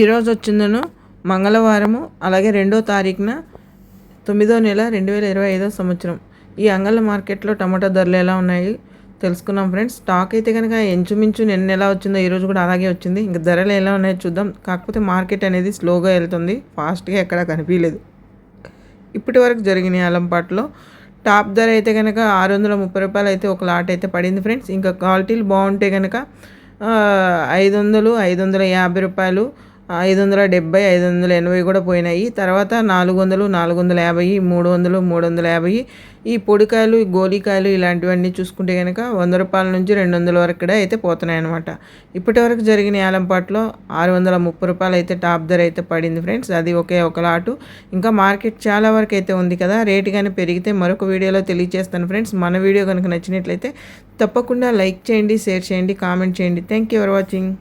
ఈరోజు వచ్చిందను మంగళవారము అలాగే రెండో తారీఖున తొమ్మిదో నెల రెండు వేల ఇరవై ఐదో సంవత్సరం. ఈ అంగళ్ళ మార్కెట్లో టమాటా ధరలు ఎలా ఉన్నాయి తెలుసుకున్నాం ఫ్రెండ్స్. స్టాక్ అయితే కనుక ఇంచుమించు నిన్న ఎలా వచ్చిందో ఈరోజు కూడా అలాగే వచ్చింది. ఇంకా ధరలు ఎలా ఉన్నాయో చూద్దాం. కాకపోతే మార్కెట్ అనేది స్లోగా వెళ్తుంది. ఫాస్ట్గా ఎక్కడా కనిపించలేదు. ఇప్పటి వరకు జరిగిన అలంపాట్లో టాప్ ధర అయితే కనుక ఆరు వందల ముప్పై రూపాయలు అయితే ఒక లాట్ అయితే పడింది ఫ్రెండ్స్. ఇంకా క్వాలిటీలు బాగుంటే కనుక ఐదు వందలు ఐదు వందల యాభై రూపాయలు ఐదు వందల డెబ్బై ఐదు వందల ఎనభై కూడా పోయినాయి. తర్వాత నాలుగు వందలు నాలుగు వందల యాభై మూడు వందలు మూడు వందల యాభై. ఈ పొడికాయలు గోలికాయలు ఇలాంటివన్నీ చూసుకుంటే కనుక వంద రూపాయల నుంచి రెండు వందల వరకు కూడా అయితే పోతున్నాయి అనమాట ఇప్పటి వరకు జరిగిన ఏలంపాట్లో ఆరు వందల ముప్పై రూపాయలు అయితే టాప్ ధర అయితే పడింది ఫ్రెండ్స్. అది ఒకే ఒక లాటు. ఇంకా మార్కెట్ చాలా వరకు అయితే ఉంది కదా. రేటు కానీ పెరిగితే మరొక వీడియోలో తెలియజేస్తాను ఫ్రెండ్స్. మన వీడియో కనుక నచ్చినట్లయితే తప్పకుండా లైక్ చేయండి షేర్ చేయండి కామెంట్ చేయండి. Thank you for watching